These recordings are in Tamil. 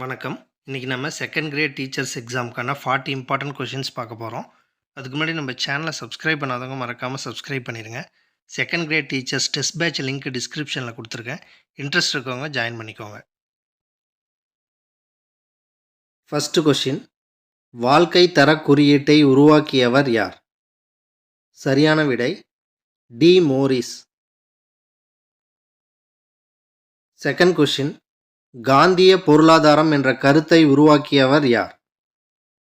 வணக்கம். இன்றைக்கி நம்ம செகண்ட் கிரேட் டீச்சர்ஸ் எக்ஸாமுக்கான ஃபார்ட்டி இம்பார்ட்டன்ட் கொஷின்ஸ் பார்க்க போகிறோம் அதுக்கு முன்னாடி நம்ம சேனலை சப்ஸ்கிரைப் பண்ணாதவங்க மறக்காமல் சப்ஸ்கிரைப் பண்ணிடுங்க second grade teachers test batch link டிஸ்கிரிப்ஷனில் கொடுத்துருக்கேன். இன்ட்ரெஸ்ட் இருக்கவங்க ஜாயின் பண்ணிக்கோங்க. ஃபஸ்ட்டு கொஷின் வாழ்க்கை தர குறியீட்டை உருவாக்கியவர் யார்? சரியான விடை. டி மோரிஸ் செகண்ட் கொஷின் காந்திய பொருளாதாரம் என்ற கருத்தை உருவாக்கியவர் யார்?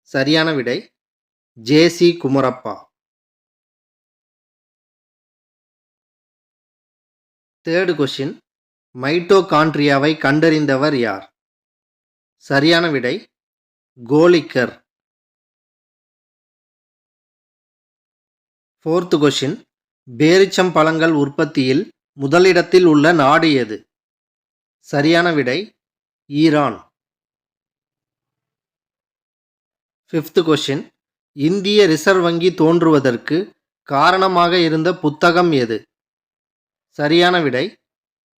சரியான விடை J C Kumarappa. Third question மைட்டோகான்ட்ரியாவை கண்டறிந்தவர் யார்? சரியான விடை கோலிக்கர். ஃபோர்த்து கொஷின் பேரிச்சம் பழங்கள் உற்பத்தியில் முதலிடத்தில் உள்ள நாடு எது? சரியான விடை ஈரான். ஃபிஃப்த் கொஷின் இந்திய ரிசர்வ் வங்கி தோன்றுவதற்கு காரணமாக இருந்த புத்தகம் எது? சரியான விடை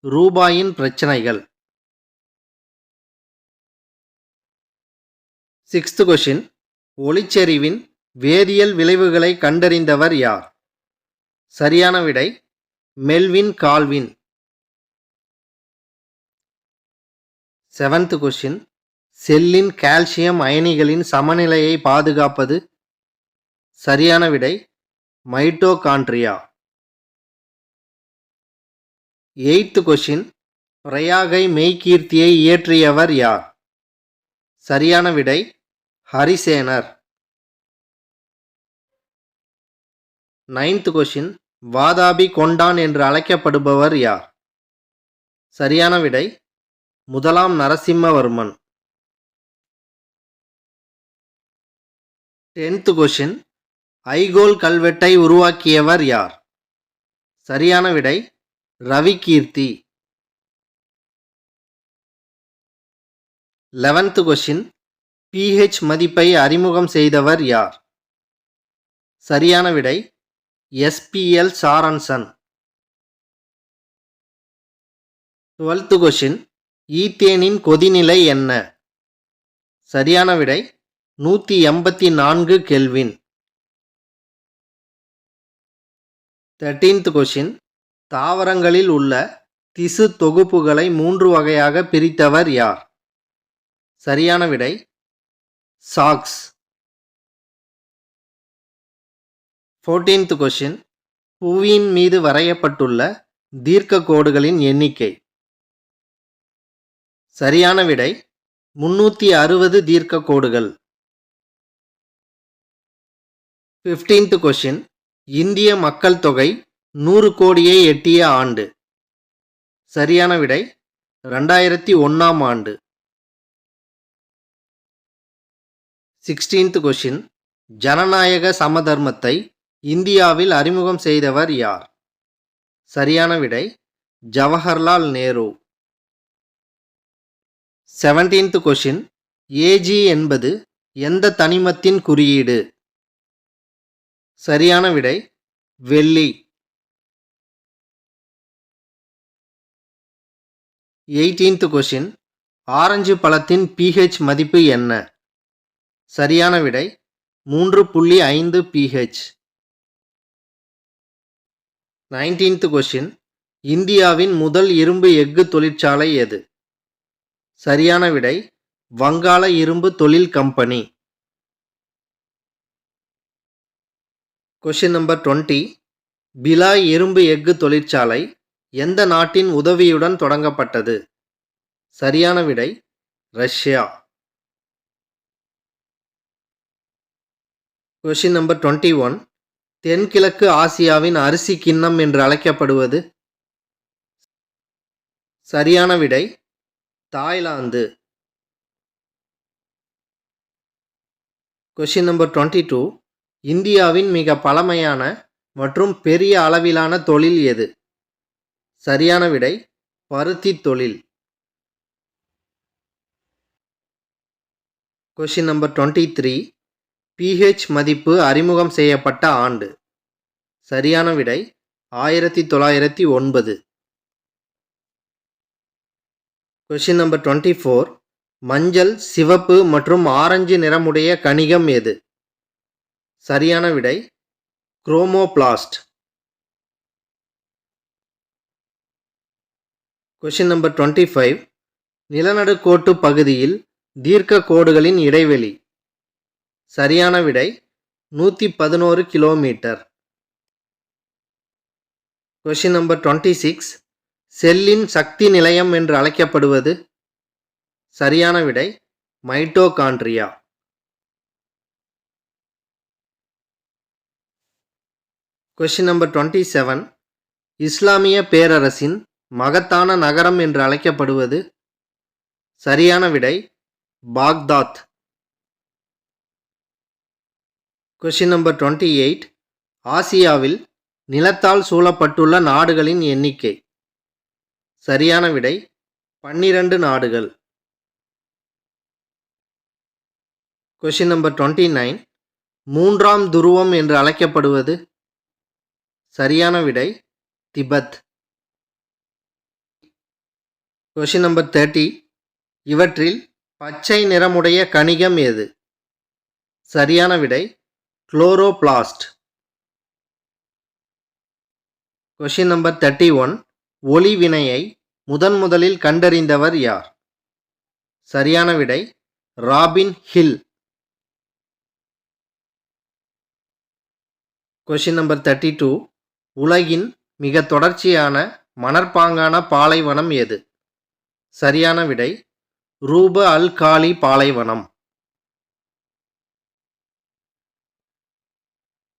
ரூபாயின் பிரச்சனைகள். சிக்ஸ்த் கொஷின் ஒளிச்செறிவின் வேதியியல் விளைவுகளை கண்டறிந்தவர் யார்? சரியான விடை மெல்வின் கால்வின். செவன்த் கொஷின் செல்லின் கால்சியம் அயனிகளின் சமநிலையை பாதுகாப்பது சரியான விடை? மைட்டோகான்ட்ரியா எய்த்து கொஷின் பிரயாகை மெய்கீர்த்தியை இயற்றியவர் யார்? சரியான விடை ஹரிசேனர். நைன்த் கொஷின் வாதாபி கொண்டான் என்று அழைக்கப்படுபவர் யார்? சரியான விடை முதலாம் நரசிம்மவர்மன். டென்த் கொஷின் ஐகோல் கல்வெட்டை உருவாக்கியவர் யார்? சரியான விடை Ravi Keerthi eleventh question pH மதிப்பை அறிமுகம் செய்தவர் யார்? சரியான விடை எஸ்பிஎல் சாரன்சன். டுவெல்த் கொஷின் ஈத்தேனின் கொதிநிலை என்ன? சரியான விடை நூற்றி எண்பத்தி நான்கு கெல்வின். தேர்டீன்த் கொஷின் தாவரங்களில் உள்ள திசு தொகுப்புகளை மூன்று வகையாக பிரித்தவர் யார்? சரியான விடை சாக்ஸ். ஃபோர்டீன்த் கொஷின் புவியின் மீது வரையப்பட்டுள்ள தீர்க்க கோடுகளின் எண்ணிக்கை. சரியான விடை முன்னூற்றி அறுபது தீர்க்க கோடுகள். ஃபிஃப்டீன்த் கொஷின் இந்திய மக்கள் தொகை நூறு கோடியை எட்டிய ஆண்டு. சரியான விடை ரெண்டாயிரத்தி ஒன்றாம் ஆண்டு. சிக்ஸ்டீன்த் கொஷின் ஜனநாயக சமதர்மத்தை இந்தியாவில் அறிமுகம் செய்தவர் யார்? சரியான விடை Jawaharlal Nehru. Seventeenth question AG என்பது எந்த தனிமத்தின் குறியீடு? சரியான விடை வெள்ளி. எயிட்டீன்த் கொஷின் ஆரஞ்சு பழத்தின் பிஹெச் மதிப்பு என்ன? சரியான விடை மூன்று புள்ளி ஐந்து பிஹெச் நைன்டீன்த் கொஷின் இந்தியாவின் முதல் இரும்பு எஃகு தொழிற்சாலை எது? சரியான விடை வங்காள இரும்பு தொழில் company. Question number twenty Bhilai இரும்பு எஃகு தொழிற்சாலை எந்த நாட்டின் உதவியுடன் தொடங்கப்பட்டது? சரியான விடை Russia. Question number twenty one தென்கிழக்கு ஆசியாவின் அரிசி கிண்ணம் என்று அழைக்கப்படுவது? சரியான விடை Thailand. Question number twenty two இந்தியாவின் மிக பழமையான மற்றும் பெரிய அளவிலான தொழில் எது? சரியான விடை பருத்தி தொழில். Question number twenty three pH மதிப்பு அறிமுகம் செய்யப்பட்ட ஆண்டு. சரியான விடை ஆயிரத்தி தொள்ளாயிரத்தி ஒன்பது. கொஷின் நம்பர் டுவெண்ட்டி ஃபோர் மஞ்சள் சிவப்பு மற்றும் ஆரஞ்சு நிறமுடைய கணிகம் எது? சரியான விடை chromoplast question number twenty five நிலநடுக்கோட்டு பகுதியில் தீர்க்க கோடுகளின் இடைவெளி. சரியான விடை நூற்றி பதினோரு kilometre question number twenty six செல்லின் சக்தி நிலையம் என்று அழைக்கப்படுவது சரியான விடை mitochondria. Question number twenty seven இஸ்லாமிய பேரரசின் மகத்தான நகரம் என்று அழைக்கப்படுவது சரியான விடை Baghdad. Question number twenty eight ஆசியாவில் நிலத்தால் சூழப்பட்டுள்ள நாடுகளின் எண்ணிக்கை. சரியான விடை பன்னிரண்டு நாடுகள். கொஷின் நம்பர் டுவெண்ட்டி நைன் மூன்றாம் துருவம் என்று அழைக்கப்படுவது சரியான விடை திபெத். கொஷின் நம்பர் தேர்ட்டி இவற்றில் பச்சை நிறமுடைய கணிகம் எது சரியான விடை chloroplast. Question number thirty one ஒளி வினையை முதன் முதலில் கண்டறிந்தவர் யார்? சரியான விடை Robin Hill. Question number thirty two உலகின் மிக தொடர்ச்சியான மணற்பாங்கான பாலைவனம் எது? சரியான விடை ரூப அல் காலி பாலைவனம்.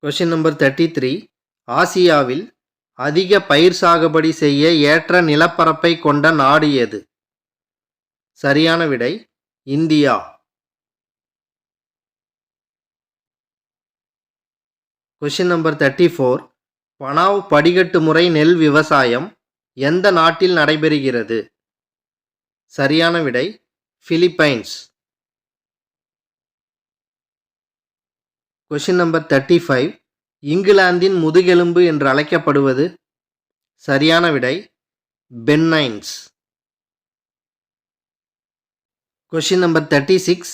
கொஷின் நம்பர் தேர்ட்டி த்ரீ ஆசியாவில் அதிக பயிர் சாகுபடி செய்ய ஏற்ற நிலப்பரப்பை கொண்ட நாடு எது சரியான விடை India. Question number thirty four Banaue படிகட்டு முறை நெல் விவசாயம் எந்த நாட்டில் நடைபெறுகிறது? சரியான விடை Philippines question number thirty five இங்கிலாந்தின் முதுகெலும்பு என்று அழைக்கப்படுவது சரியான விடை Pennines. Question number thirty six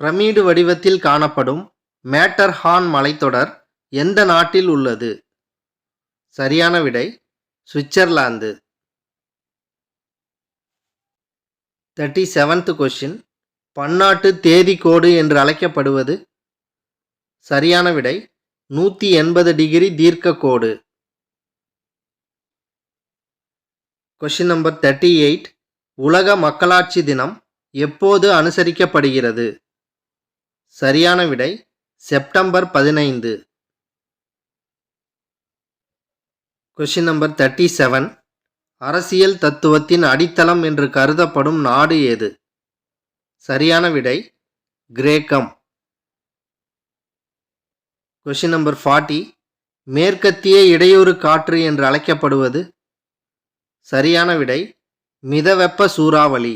pyramid வடிவத்தில் காணப்படும் மேட்டர் ஹார்ன் மலைத்தொடர் எந்த நாட்டில் உள்ளது? சரியான விடை சுவிட்சர்லாந்து. தேர்ட்டி செவன்த் கொஷின் பன்னாட்டு தேதிக்கோடு என்று அழைக்கப்படுவது சரியான விடை நூற்றி எண்பது டிகிரி தீர்க்க கோடு கொஷின் நம்பர் தேர்ட்டி எயிட் உலக மக்களாட்சி தினம் எப்போது அனுசரிக்கப்படுகிறது? சரியான விடை செப்டம்பர் பதினைந்து. கொஷின் நம்பர் தேர்ட்டி செவன் அரசியல் தத்துவத்தின் அடித்தளம் என்று கருதப்படும் நாடு எது சரியான விடை கிரேக்கம். கொஷின் நம்பர் ஃபார்ட்டி மேற்கத்திய இடையூறு காற்று என்று அழைக்கப்படுவது சரியான விடை. மிதவெப்ப சூறாவளி.